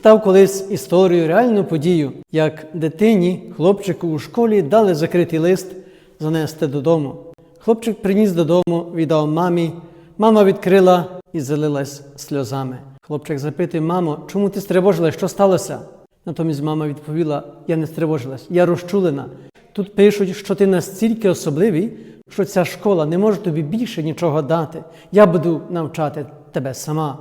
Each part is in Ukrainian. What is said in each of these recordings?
Читав колись історію, реальну подію, як дитині, хлопчику у школі дали закритий лист занести додому. Хлопчик приніс додому, віддав мамі. Мама відкрила і залилась сльозами. Хлопчик запитує, мамо, чому ти стривожилась? Що сталося? Натомість мама відповіла: Я не стривожилась, я розчулена. Тут пишуть, що ти настільки особливий, що ця школа не може тобі більше нічого дати. Я буду навчати тебе сама.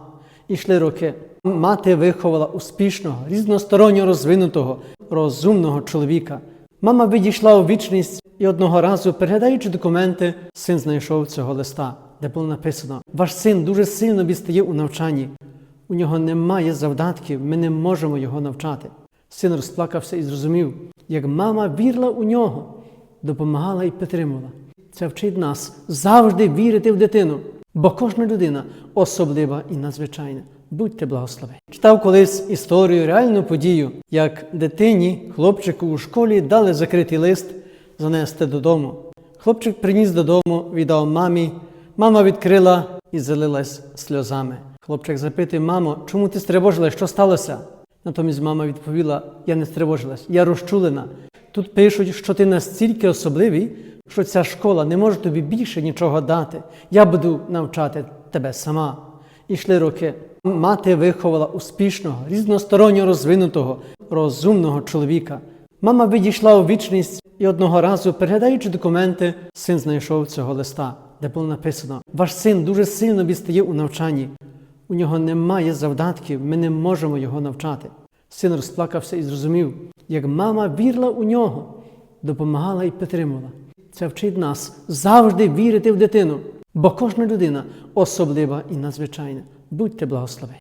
Ішли роки. Мати виховала успішного, різносторонньо розвинутого, розумного чоловіка. Мама відійшла у вічність і одного разу, переглядаючи документи, син знайшов цього листа, де було написано: Ваш син дуже сильно відстає у навчанні. У нього немає завдатків, ми не можемо його навчати. Син розплакався і зрозумів, як мама вірила у нього, допомагала і підтримувала. Це вчить нас завжди вірити в дитину, бо кожна людина особлива і надзвичайна. Будьте благословені. Читав колись історію, реальну подію, як дитині, хлопчику у школі дали закритий лист занести додому. Хлопчик приніс додому, віддав мамі. Мама відкрила і залилась сльозами. Хлопчик запитує, мамо, чому ти стривожилась? Що сталося? Натомість мама відповіла: Я не стривожилась, я розчулена. Тут пишуть, що ти настільки особливий, що ця школа не може тобі більше нічого дати. Я буду навчати тебе сама. Ішли роки. Мати виховала успішного, різносторонньо розвинутого, розумного чоловіка. Мама відійшла у вічність і одного разу, переглядаючи документи, син знайшов цього листа, де було написано: Ваш син дуже сильно відстає у навчанні. У нього немає завдатків, ми не можемо його навчати. Син розплакався і зрозумів, як мама вірила у нього, допомагала і підтримувала. Це вчить нас завжди вірити в дитину, бо кожна людина особлива і надзвичайна. Будьте благословені.